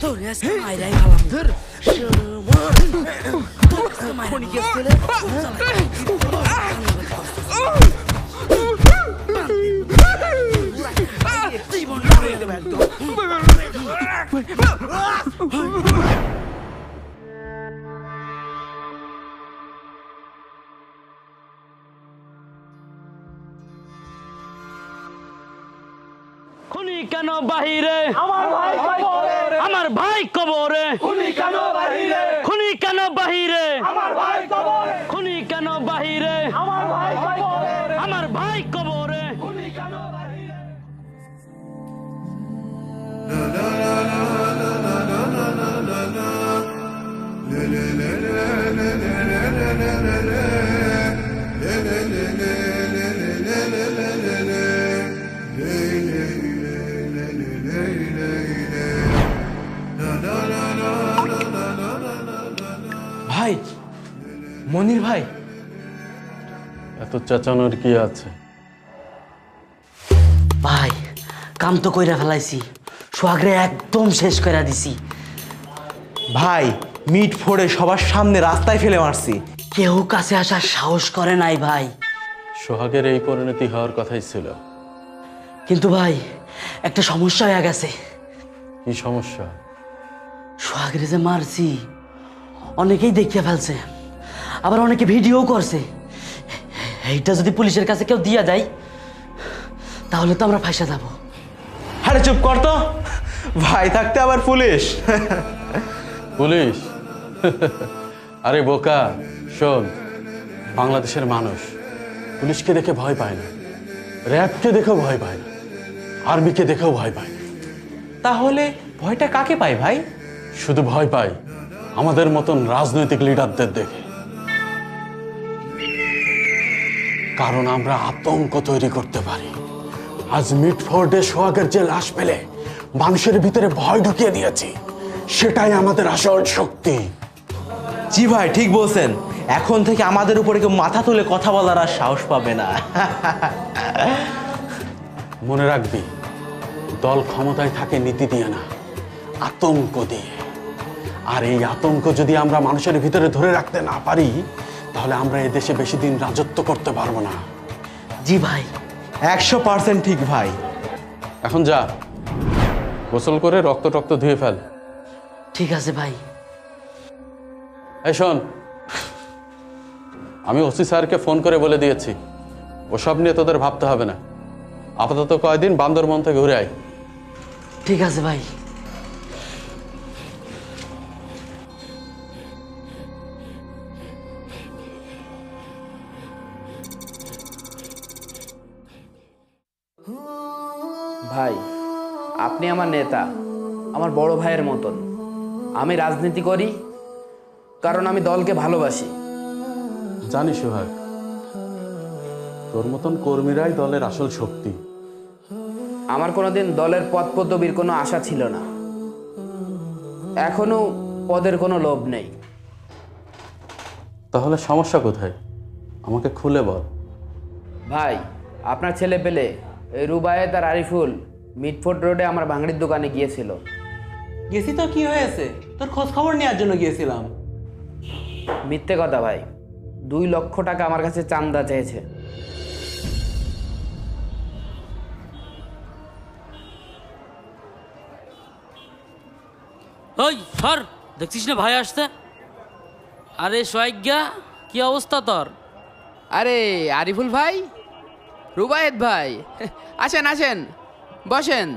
তোর আজকে মাইরাই ভালাম ধর খনি কে ছেলে জীবন উড়িয়ে দেবে একদম কেন বাহিরে? আমার ভাই আমার ভাই কবরে খুনি কেন বাহিরে খুনি কেন বাহিরে আমার ভাই কবরে খুনি কেন বাহিরে আমার ভাই কবরে আমার ভাই কবরে ভাই মনির ভাই। এত চেঁচানোর কি আছে? ভাই কাম তো কইরা ফেলাইছি। সোহাগরে একদম শেষ কইরা দিছি। ভাই মিট ফোড়ে সবার সামনে রাস্তায় ফেলে মারছি। কেউ কাছে আসার সাহস করে নাই ভাই। সোহাগের এই পরিণতি হওয়ার কথাই ছিল। কিন্তু ভাই একটা সমস্যা হয়ে গেছে। কি সমস্যা? সোহাগরে যে মারছি অনেকেই দেখিয়ে ফেলছে। আবার অনেকে ভিডিও করছে। এইটা যদি পুলিশের কাছে কেউ দিয়া যায় তাহলে তো আমরা ফাঁসা যাব। আরে চুপ কর তো। ভাই থাকতে আবার পুলিশ। পুলিশ? আরে বোকা শোন বাংলাদেশের মানুষ পুলিশকে দেখে ভয় পায় না র্যাবকে দেখেও ভয় পায় না আর্মিকে দেখেও ভয় পায় না। তাহলে ভয়টা কাকে পায় ভাই? শুধু ভয় পায় আমাদের মতন রাজনৈতিক লিডারদের দেখে। কারণ আমরা আতঙ্ক তৈরি করতে পারি। আজ মিটফোর্ডে সোহাগের যে লাশ পেলে মানুষের ভিতরে ভয় ঢুকিয়ে দিয়েছি। সেটাই আমাদের আসল শক্তি। জি ভাই ঠিক বলছেন। এখন থেকে আমাদের উপরে কেউ মাথা তুলে কথা বলার আর সাহস পাবে না। মনে রাখবি দল ক্ষমতায় থাকে নীতি দিয়ে না আতঙ্ক দিয়ে। আর এই আতঙ্ক যদি আমরা মানুষের ভিতরে ধরে রাখতে না পারি তাহলে আমরা এই দেশে বেশি দিন রাজত্ব করতে পারব না। জি ভাই। একশো পার্সেন্ট ঠিক ভাই। এখন যা গোসল করে রক্ত টক্ত ধুয়ে ফেল। ঠিক আছে ভাই। এই শোন আমি ওসি স্যারকে ফোন করে বলে দিয়েছি। ওসব নিয়ে তোদের ভাবতে হবে না। আপাতত কয়দিন বান্দরবন থেকে ঘুরে আয়। ঠিক আছে ভাই। ভাই আপনি আমার নেতা আমার বড় ভাইয়ের মতন। আমি রাজনীতি করি কারণ আমি দলকে ভালোবাসি। জানি সোহাগ। তোর মতন কর্মীরাই দলের আসল শক্তি। আমার কোনোদিন দলের পদ পদবীর কোনো আশা ছিল না। এখনও পদের কোনো লোভ নেই। তাহলে সমস্যা কোথায়? আমাকে খুলে বল। ভাই আপনার ছেলে পেলে এই রুবায়েত আর আরিফুল মিটফোর্ড রোডে আমার ভাঙড়ির দোকানে গিয়েছিল। গেছি তো কি হয়েছে? তোর খোঁজ খবর নেওয়ার জন্য গিয়েছিলাম। মিথ্যে কথা ভাই। দুই লক্ষ টাকা আমার কাছে চান্দা চেয়েছে। ওই সর! দেখছিস না ভাই আসতে আরে সোয়াজ্ঞা কি অবস্থা তোর? আরে আরিফুল ভাই? রুবায়েত ভাই? আসেন আসেন। বসেন।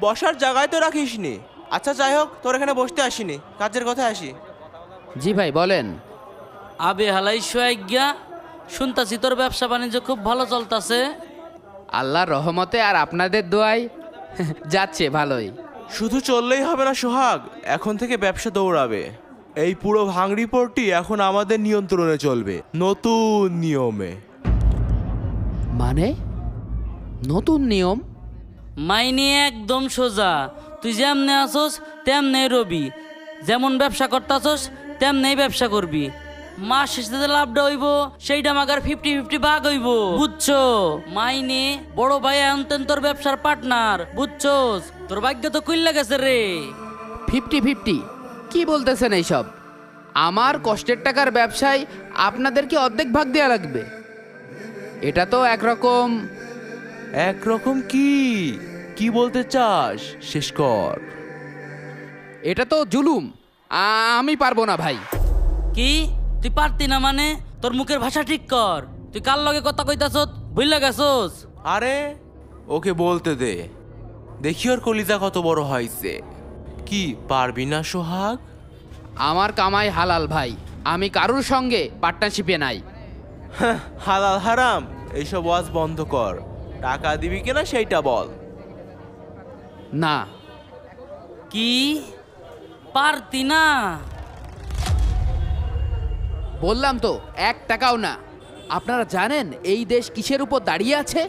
বসার জায়গায় তো রাখিসনি। আচ্ছা যাই হোক তোর এখানে বসতে আসিনি। কাজের কথায় আসি। জি ভাই বলেন। আবে হালাই সোয়াজ্ঞা শুনতাছি তোর ব্যবসা বাণিজ্য খুব ভালো চলতাছে। আল্লাহর রহমতে আর আপনাদের দোয়াই যাচ্ছে ভালোই। শুধু চললেই হবে না সোহাগ এখন থেকে ব্যবসা দৌড়াবে। এই পুরো ভাঙড়ি পোর্টটি এখন আমাদের নিয়ন্ত্রণে চলবে নতুন নিয়মে। মানে? নতুন নিয়ম? মাইনে একদম সোজা। তুই যেমনে আসোস তেমনে রবি। যেমন ব্যবসা করতাছস তেমনেই ব্যবসা করবি। মাস শেষে যে লাভটা হইব সেইটা মাগার ফিফটি ফিফটি ভাগ হইব। বুঝছ? মাইনে বড় ভাই আনতেন তোর ব্যবসার পার্টনার বুঝছোস? তোর ভাগ্য তো কইলা গেছে রে। ফিফটি ফিফটি কি বলতেছেন এইসব? আমার কষ্টের টাকার ব্যবসায় আপনাদেরকে অর্ধেক ভাগ দেওয়া লাগবে? এটা তো একরকম একরকম কি? কি বলতে চাস? শেষ কর। এটা তো জুলুম। আ- আমি পারব না ভাই। কি? তুই পারতি না মানে? তোর মুখের ভাষা ঠিক কর। তুই কার লগে কথা কইতাছ বুঝলা গেছোস? আরে ওকে বলতে দে। দেখি ওর কলিজা কত বড় হয়েছে। কি পারবি না সোহাগ? আমার কামাই হালাল ভাই। আমি কারুর সঙ্গে পার্টনারশিপে নাই। হ্যাঁ, হালাল হারাম। এইসব ওয়াজ বন্ধ কর। টাকা দিবি কিনা সেইটা বল। না। কি? পারতি না। বললাম তো এক টাকাও না। আপনারা জানেন এই দেশ কিসের উপর দাঁড়িয়ে আছে?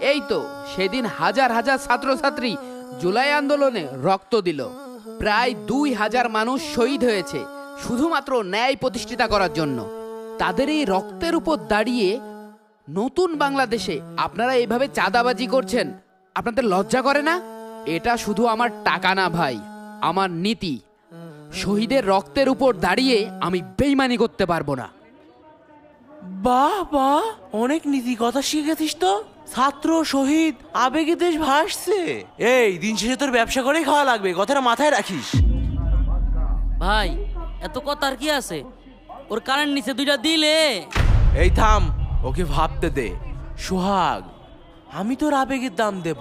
এই তো সেদিন হাজার হাজার ছাত্রছাত্রী জুলাই আন্দোলনে রক্ত দিল। প্রায় দুই হাজার মানুষ শহীদ হয়েছে শুধুমাত্র ন্যায় প্রতিষ্ঠিতা করার জন্য। তাদের এই রক্তের উপর দাঁড়িয়ে নতুন বাংলাদেশে আপনারা এইভাবে চাঁদাবাজি করছেন আপনাদের লজ্জা করে না? এটা শুধু আমার টাকা না ভাই আমার নীতি। শহীদের রক্তের উপর দাঁড়িয়ে আমি বেইমানি করতে পারব না। বাহ বাহ অনেক নীতি কথা শিখেছিস তো। ছাত্র শহীদ আবেগে দেশ ভাসছে। এই দিন শেষে তোর ব্যবসা করেই খাওয়া লাগবে কথাটা মাথায় রাখিস। ভাই এত কথার কি আছে? ওর কারেন্ট নিচে দুইটা দিলে। এই থাম ওকে ভাবতে দে। সোহাগ আমি তোর আবেগের দাম দেব।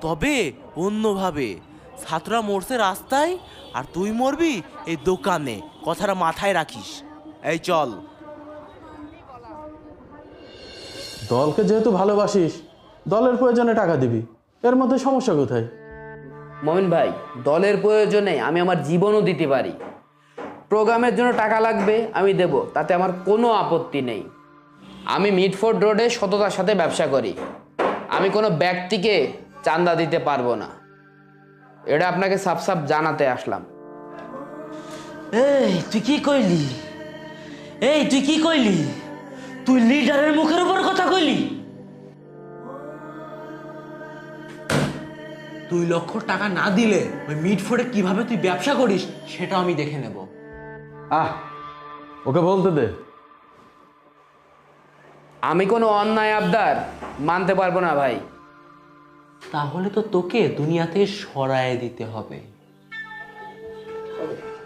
তবে অন্যভাবে। ছাত্ররা মরছে রাস্তায় আর তুই মরবি এই দোকানে। কথাটা মাথায় রাখিস। এই চল। দলকে যেহেতু ভালোবাসিস দলের প্রয়োজনে টাকা দিবি। এর মধ্যে সমস্যা কোথায়? মমিন ভাই দলের প্রয়োজনে আমি আমার জীবনও দিতে পারি। প্রোগ্রামের জন্য টাকা লাগবে আমি দেব। তাতে আমার কোনো আপত্তি নেই। আমি মিডফোর্ড রোডে সততার সাথে ব্যবসা করি। আমি কোনো ব্যক্তিকে চান্দা দিতে পারব না। এটা আপনাকে সাফ সাপ জানাতে আসলাম। এই তুই কি কইলি? এই তুই কি কইলি? তুই লিডারের মুখের উপর কথা কইলি? দুই লক্ষ টাকা না দিলে ওই মিট মিটফোর্ডে কীভাবে তুই ব্যবসা করিস সেটা আমি দেখে নেব। আহ ওকে বলতে দে। আমি কোনো অন্যায় আবদার মানতে পারব না ভাই। তাহলে তো তোকে দুনিয়াতে সরায় দিতে হবে।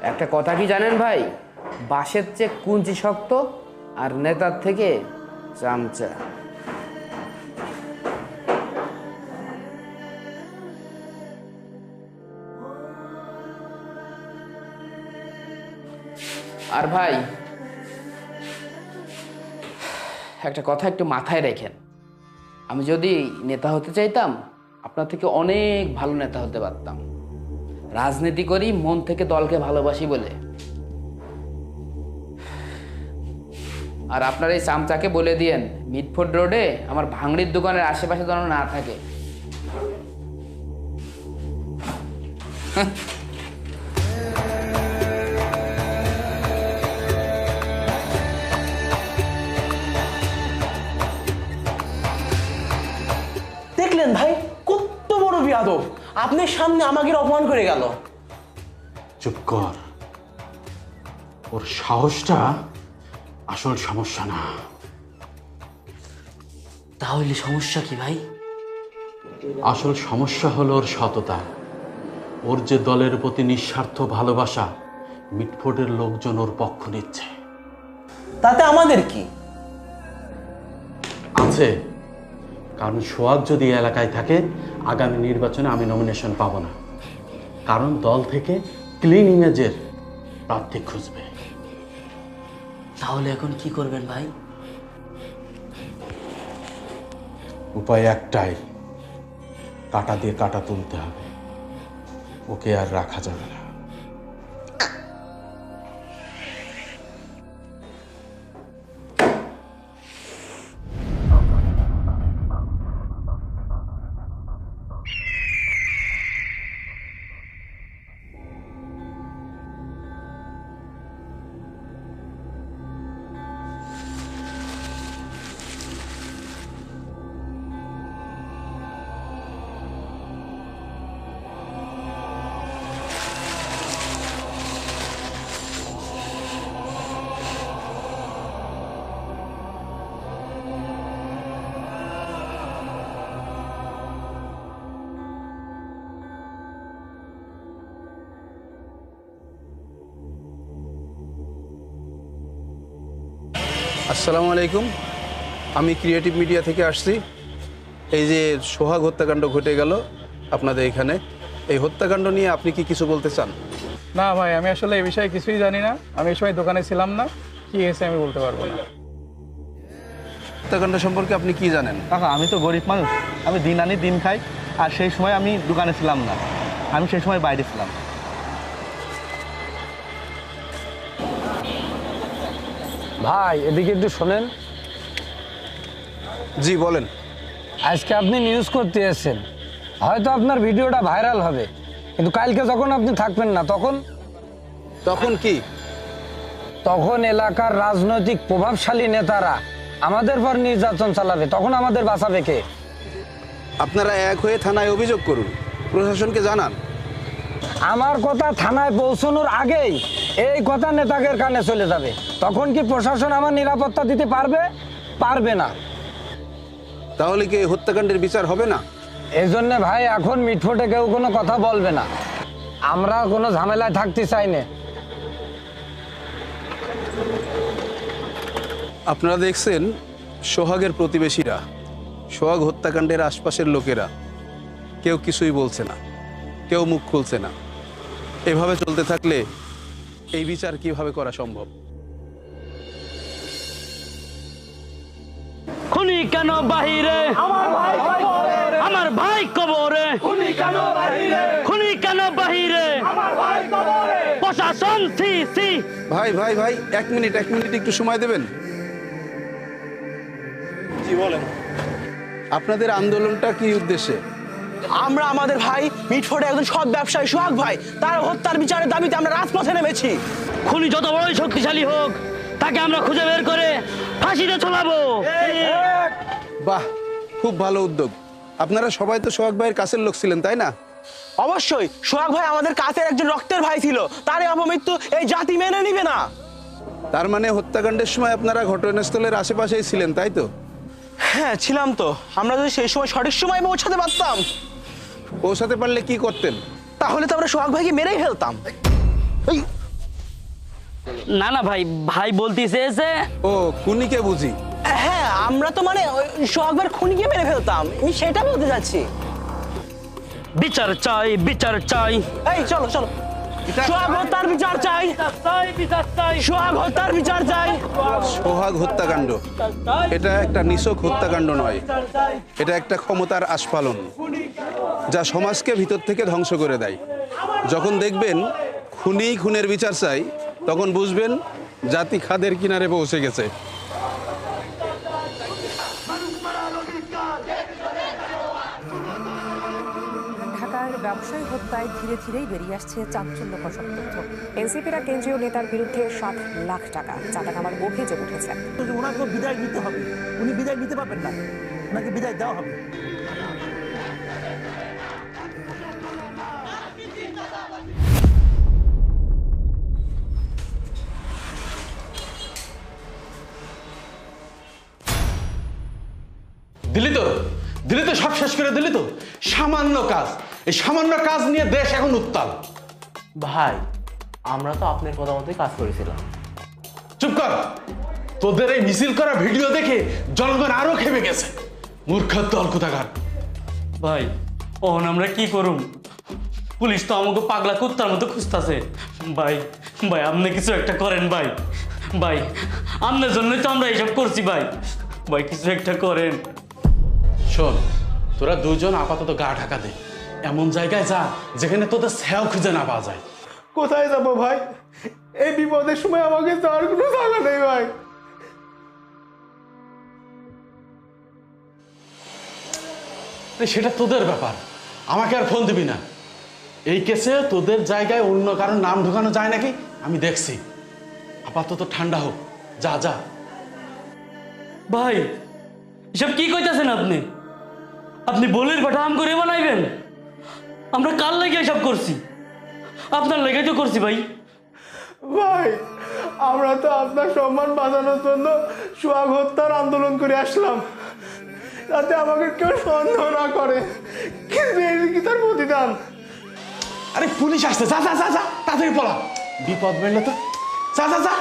একটা কথা কি জানেন ভাই? বাঁশের চেয়ে কুঞ্চি শক্ত আর নেতার থেকে চামচা। আর ভাই, একটা কথা একটু মাথায় রেখেন। আমি যদি নেতা হতে চাইতাম আপনার থেকে অনেক ভালো নেতা হতে পারতাম। রাজনীতি করি, মন থেকে দলকে ভালোবাসি বলে। আর আপনার এই চামচাকে বলে দিয়েন, মিটফোর্ড রোডে আমার ভাঙড়ির দোকানের আশেপাশে যেন না থাকে। আপনার সামনে আমাকে অপমান করে গেল। চুপ কর। ওর সাহসটা আসল সমস্যা না। তাহলে সমস্যা কি ভাই? আসল সমস্যা হলো ওর সততা। ওর যে দলের প্রতি নিঃস্বার্থ ভালোবাসা মিটফোর্ডের লোকজন ওর পক্ষ নিচ্ছে। তাতে আমাদের কি? আছে। কারণ সোয়াদ যদি এলাকায় থাকে আগামী নির্বাচনে আমি নমিনেশন পাবো না। কারণ দল থেকে ক্লিন ইমেজের প্রার্থী খুঁজবে। তাহলে এখন কি করবেন ভাই? উপায় একটাই কাটা দিয়ে কাটা তুলতে হবে। ওকে আর রাখা যাবে না। আসসালামু আলাইকুম। আমি ক্রিয়েটিভ মিডিয়া থেকে আসছি। এই যে সোহাগ হত্যাকাণ্ড ঘটে গেল আপনাদের এখানে। এই হত্যাকাণ্ড নিয়ে আপনি কি কিছু বলতে চান? না ভাই আমি আসলে এই বিষয়ে কিছুই জানি না। আমি এই সময় দোকানে ছিলাম না। কি হয়েছে আমি বলতে পারব না। হত্যাকাণ্ড সম্পর্কে আপনি কি জানেন? কাকা আমি তো গরিব মানুষ। আমি দিন আনি দিন খাই। আর সেই সময় আমি দোকানে ছিলাম না। আমি সেই সময় বাইরে ছিলাম। ভাই এদিকে একটু শোনেন। জি বলেন। আজকে আপনি নিউজ করতে এসেছেন। হয়তো আপনার ভিডিওটা ভাইরাল হবে। কিন্তু কালকে যখন আপনি থাকবেন না তখন? তখন কি? তখন এলাকার রাজনৈতিক প্রভাবশালী নেতারা আমাদের পর নির্যাতন চালাবে। তখন আমাদের বাঁচাবে কে? আপনারা এক হয়ে থানায় অভিযোগ করুন। প্রশাসনকে জানান। আমার কথা থানায় পৌঁছানোর আগেই এই কথা নেতাদের কানে চলে যাবে। তখন কি প্রশাসন আমার নিরাপত্তা দিতে পারবে? পারবে না। তাহলে কি এই হত্যাকাণ্ডের বিচার হবে না? এই জন্য ভাই এখন মিটফোটে কেউ কোনো কথা বলবে না। আমরা কোনো ঝামেলায় থাকতে চাই না। আপনারা দেখছেন সোহাগের প্রতিবেশীরা সোহাগ হত্যাকাণ্ডের আশপাশের লোকেরা। কেউ কিছুই বলছে না কেউ মুখ খুলছে না। এভাবে চলতে থাকলে এই বিচার কীভাবে করা সম্ভব? খুনি কেন বাহিরে? আমার ভাই কবরে। খুনি কেন বাহিরে? খুনি কেন বাহিরে? প্রশাসন সি সি। ভাই ভাই ভাই এক মিনিট এক মিনিট একটু সময় দেবেন। জি বলেন। আপনাদের আন্দোলনটা কি উদ্দেশ্যে? আমরা আমাদের ভাই মিটফোর্ডে একজন সৎ ব্যবসায়ী সোহাগ ভাই। তার হত্যার বিচারের দাবিতে আমরা রাজপথে নেমেছি। খুনি যত বড়ই শক্তিশালী হোক তাকে আমরা খুঁজে বের করে ফাঁসিতে চলাবো বাহ খুব ভালো উদ্যোগ। আপনারা সবাই তো সোহাগ ভাইয়ের কাছের লোক ছিলেন তাই না? অবশ্যই সোহাগ ভাই আমাদের কাছের একজন রক্তের ভাই ছিল। তার এই অপমৃত্যু এই জাতি মেনে নিবে না। তার মানে হত্যাকাণ্ডের সময় আপনারা ঘটনাস্থলের আশেপাশেই ছিলেন তাই তো? হ্যাঁ ছিলাম তো। আমরা যদি সেই সময় সঠিক সময় পৌঁছাতে পারতাম। পৌঁছাতে পারলে কি করতেন? তাহলে তো আমরা সোহাগ ভাইকে মেরেই ফেলতাম। না না ভাই ভাই বলতে চেয়েছে। ও খুনিকে বুঝি। হ্যাঁ আমরা তো মানে ওই সোহাগ ভাইয়ের খুনিকে মেরে ফেলতাম। আমি সেটা বলতে যাচ্ছি। বিচার চাই বিচার চাই। এই চলো চলো। সোহাগ হত্যার বিচার চাই সোহাগ হত্যার বিচার চাই সোহাগ হত্যাকাণ্ড। এটা একটা নিছক হত্যাকাণ্ড নয়। এটা একটা ক্ষমতার আস্ফালন, যা সমাজকে ভিতর থেকে ধ্বংস করে দেয়। যখন দেখবেন খুনি খুনের বিচার চাই, তখন বুঝবেন জাতি খাদের কিনারে পৌঁছে গেছে। ব্যবসায়ী হত্যায় ধীরে ধীরেই বেরিয়ে আসছে চাঞ্চল্যকর সব তথ্য। এনসিপিরা কেন্দ্রীয় নেতার বিরুদ্ধে সাত লাখ টাকা চাঁদা নামার অভিযোগ উঠেছে। ওনাকে বিদায় নিতে হবে উনি বিদায় নিতে পারবেন না। ওনাকে বিদায় দেওয়া হবে। দিলি তো? দিলি তো সব শেষ করে দিলি তো? সামান্য কাজ। এই সামান্য কাজ নিয়ে দেশ এখন উত্তাল। ভাই আমরা তো আপনার কথা মতোই কাজ করেছিলাম। চুপ কর। তোদের এই মিছিল করা ভিডিও দেখে জনগণ আরও খেপে গেছে। মূর্খার দল কোথাকার ভাই ওহন আমরা কি করুম? পুলিশ তো আমাকে পাগলা কুত্তার মতো খুঁজতেছে। ভাই ভাই আপনি কিছু একটা করেন ভাই। ভাই আপনার জন্যই তো আমরা এইসব করছি ভাই। ভাই কিছু একটা করেন। শোন তোরা দুজন আপাতত গা ঢাকা দে। এমন জায়গায় যা যেখানে তোদের স্যাও খুঁজে না পাওয়া যায়। কোথায় যাব ভাই? এই বিপদের সময় আমাকে যাওয়ার কোনো জায়গা নেই ভাই। সেটা তোদের ব্যাপার। আমাকে আর ফোন দিবি না। এই কেসে তোদের জায়গায় অন্য কারোর নাম ঢোকানো যায় নাকি? আমি দেখছি। আপাতত ঠান্ডা হোক। যা যা। ভাই এসব কি কইতাছেন আপনি? আপনি বলির কথা আম করে বানাইবেন? আমরা কার লেগে এসব করছি? আপনার লেগে তো করছি ভাই। ভাই আমরা তো আপনার সম্মান বাঁচানোর জন্য সোহাগ হত্যার আন্দোলন করে আসলাম। যাতে আমাকে কেউ সন্দেহ না করে। কিন্তু এই কি তার প্রতিদান? আরে পুলিশ আসছে যা যা যা যা তাড়াতাড়ি পলা বিপদ বেরলে তো। যা যা যা।